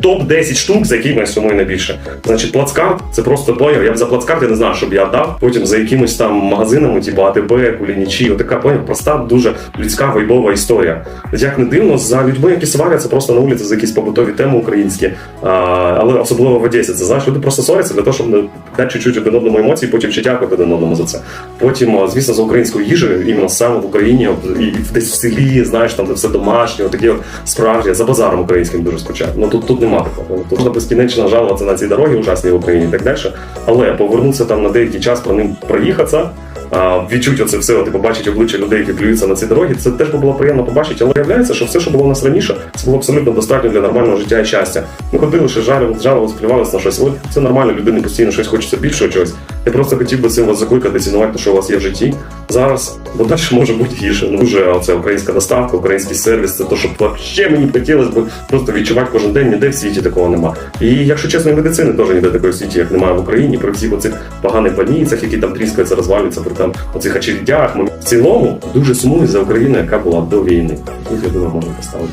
топ 10 штук, за які ми сумуємо найбільше. Значить, плацкарт це просто поняв. Я б за плацкарт я не знаю, щоб я дав. Потім за якимось там магазинами, типу АТБ, Кулінічі, отака поняв, проста, дуже людська вайбова історія. Як не дивно, за людьми, які сваряться просто на вулиці за якісь побутові теми українські, а, але особливо в Одесі. Це знаєш, люди просто сваряться для того, щоб дати чуть-чуть один одному емоції, потім ще дякувати один одному за це. Потім, звісно, за українською їжею, іменно саме в Україні, і десь в селі, знаєш, там де все домашнє, такі от справжні, за базаром українським дуже скучаю. Ну тут, тут нема Тобто безкінечно жалуватися на ці дороги ужасні в Україні і так далі. Але повернутися там на деякий час про ним проїхатися. відчути оце все, ти побачить обличчя людей, які плюються на ці дороги. Це теж було приємно побачити, але виявляється, що все, що було у нас раніше, це було абсолютно достатньо для нормального життя і щастя. Ми ходили, ще жалувалися, плювалися на щось. Але це нормально, людини постійно щось хочеться більшого чогось. Я просто хотів би цим закликати, цінувати те, що у вас є в житті зараз, бо далі може бути гірше. Ну дуже оце українська доставка, український сервіс, це те, що взагалі мені хотілося б просто відчувати кожен день, ніде в світі такого нема. І якщо чесно, і медицини теж ніде такої світі, як немає в Україні, при всіх оцих поганих больницях, які там тріскаються, розвалюються, при там оцих очередях. Ми в цілому дуже сумую за Україну, яка була до війни. Тут я думаю, можна поставити.